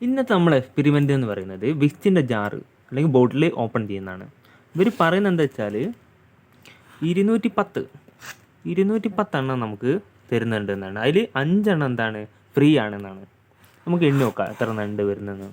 ഇന്നത്തെ നമ്മൾ എക്സ്പെരിമെന്റ് എന്ന് പറയുന്നത് വിക്സിന്റെ ജാറ് അല്ലെങ്കിൽ ബോട്ടിൽ ഓപ്പൺ ചെയ്യുന്നതാണ്. ഇവർ പറയുന്നത് എന്താ വെച്ചാൽ ഇരുന്നൂറ്റി പത്ത് ഇരുന്നൂറ്റി പത്തെണ്ണം നമുക്ക് തരുന്നുണ്ട് എന്നാണ്. അതിൽ അഞ്ചെണ്ണം എന്താണ്? ഫ്രീ ആണെന്നാണ്. നമുക്ക് എണ്ണി നോക്കാം എത്ര എണ്ണം ഉണ്ട് വരുന്നതെന്ന്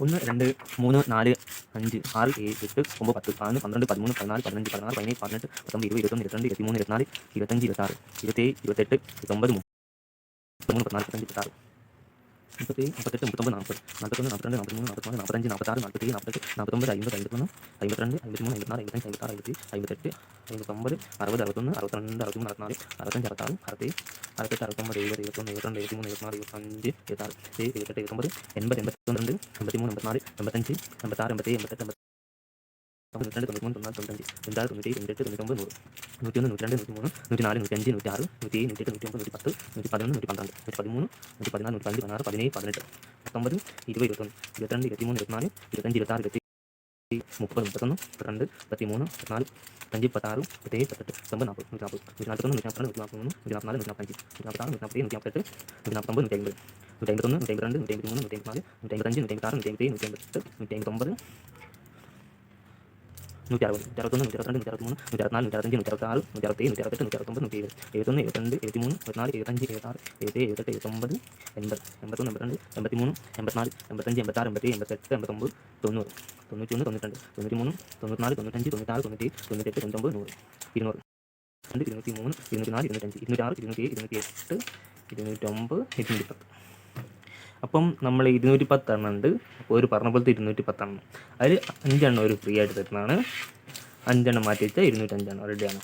ஒன்று ரெண்டு மூணு நாலு அஞ்சு ஆறு ஏழு எட்டு ஒம்பது பத்து பதினொன்று பன்னெண்டு பதிமூணு பதினாலு பதினஞ்சு பதினாறு பதினேழு பதினெட்டு பத்தொம்பது இருபது இருபத்தொன்று இருபத்தி ரெண்டு இருபத்தி மூணு இருபத்தி நாலு இருபத்தஞ்சு இருபத்தாறு இருபத்தேழு இருபத்தெட்டு இருபத்தொம்பது மூணு பதினாலு பதினஞ்சு இருபத்தாறு முப்பத்தேழு முப்பத்தெட்டு முப்பத்தொம்பது நாற்பது நாற்பத்தொன்று நாற்பத்தி ரெண்டு நாற்பத்தி மூணு நாற்பத்தி நாற்பத்தஞ்சு நாற்பத்தாறு நாற்பத்தேழு நாற்பத்தெட்டு நாற்பத்தொம்பது ஐம்பது ஐம்பத்தொன்று ஐம்பத்தி ரெண்டு ஐம்பத்தி மூணு ஐம்பத்தி நாலு ஐம்பத்தஞ்சு ஐம்பத்தாறு ஐம்பத்தி ஐம்பத்தெட்டு ஐம்பத்தொம்பது அறுபது அறுபத்தொன்று அறுபத்திரெண்டு அறுபத்தி மூணு அறுபத்தி நாலு அறுபத்தஞ்சு அறுபத்தாறு அறுபத்தி அறுபத்தெட்டு அறுபத்தொம்பது எழுபது இருபத்தொன்று இருபத்தொன்று இருபத்தி மூணு இருபத்தி நாலு இருபத்தஞ்சு இருபத்தாறு இருபத்தெட்டு இருபத்தொம்பது எண்பது எண்பத்தி ரெண்டு எண்பத்தி மூணு எண்பத்தி நாலு எண்பத்தஞ்சு எண்பத்தாறு எண்பத்தி எண்பத்தெட்டு తొమ్మిది రెండు తొమ్మిది మూడు తొమ్మిది తొమ్మిది తొమ్మిది ఆరు తొమ్మిది తొమ్మిది ఎట్టు తొమ్మిది తొమ్మిది మూడు నూటి ఒன்று நூற்றி ரெண்டு நூற்றி மூணு நூற்றி நாலு நூற்றி அஞ்சு நூற்றி ஆறு நூற்றி ஏழு நூற்றி எட்டு நூற்றி ஒன்பது நூற்றி பத்து நூற்றி பதினொன்று நூற்றி பன்னெண்டு நூற்றி பதிமூணு நூற்றி பதினாறு நூற்றி பதினஞ்சு பதினாறு பதினேழு பதினெட்டு பத்தொன்பது இருபது இருபத்தொன்று இருபத்தி ரெண்டு இருபத்தி மூணு இருபத்தி நாலு இருபத்தஞ்சு இருபத்தாறு இருபத்தி முப்பது முப்பத்தொன்று ரெண்டு இருபத்தி மூணு நாலு அஞ்சு பத்தாறு பத்தேழு பத்தெட்டு தொம்பது நாற்பது நூற்றி நாற்பது നൂറ്റി അറുപത് നൂറ്റി അറുപത്തൊന്ന് നൂറ്റി അറുപത്തിരണ്ട് നൂറ്റി അറുപത്തിമൂന്ന് നൂറ്റി അറുപത്തിനാല് നൂറ്റി അറുപത്തഞ്ച് നൂറ്റി അറുപത്താറ് നൂറ്റി അറുപത്തേഴ് നൂറ്റി അറുപത്തെട്ട് നൂറ്റി അറുപത്തൊമ്പത് നൂറ്റി എഴുപത് എഴുപത്തൊന്ന് എഴുപത്തിരണ്ട് എഴുപത്തിമൂന്ന് എഴുപത്തിനാല് എഴുപത്തഞ്ച് എഴുപത്താറ് എഴുപത്തേഴ് എഴുപത്തെട്ട് എഴുപത്തൊമ്പത് എൺപത് എൺപത്തൊന്ന് എൺപത്തിരണ്ട് എൺപത്തിമൂന്ന് എൺപത്തിനാല് എൺപത്തഞ്ച് എൺപത്താറ് എൺപത്തേഴ് എൺപത്തെട്ട് എൺപത്തൊമ്പത് തൊണ്ണൂറ് തൊണ്ണൂറ്റൊന്ന് തൊണ്ണൂറ്റിരണ്ട് തൊണ്ണൂറ്റിമൂന്ന് തൊണ്ണൂറ്റിനാല് തൊണ്ണൂറ്റഞ്ച് തൊണ്ണൂറ്റാറ് തൊണ്ണൂറ്റി തൊണ്ണൂറ്റെട്ട് തൊണ്ണൂറ്റൊമ്പത് നൂറ് ഇരുന്നൂറ് രണ്ട് ഇരുന്നൂറ്റി മൂന്ന് ഇരുന്നൂറ്റിനാല് ഇരുന്നൂറ്റഞ്ച് ഇരുന്നൂറ്റാറ് ഇരുന്നൂറ്റി ഇരുന്നൂറ്റി എട്ട് ഇരുന്നൂറ്റൊമ്പത് ഇരുന്നൂറ്റി പത്ത് അപ്പം നമ്മൾ ഇരുന്നൂറ്റി പത്തെണ്ണം ഉണ്ട്. അപ്പോൾ ഒരു പറഞ്ഞ പോലത്തെ ഇരുന്നൂറ്റി പത്തെണ്ണം അതിൽ അഞ്ചെണ്ണം ഒരു ഫ്രീ ആയിട്ട് തരുന്നതാണ്. അഞ്ചെണ്ണം മാറ്റി വെച്ചാൽ ഇരുന്നൂറ്റഞ്ചെണ്ണം റെഡിയാണ്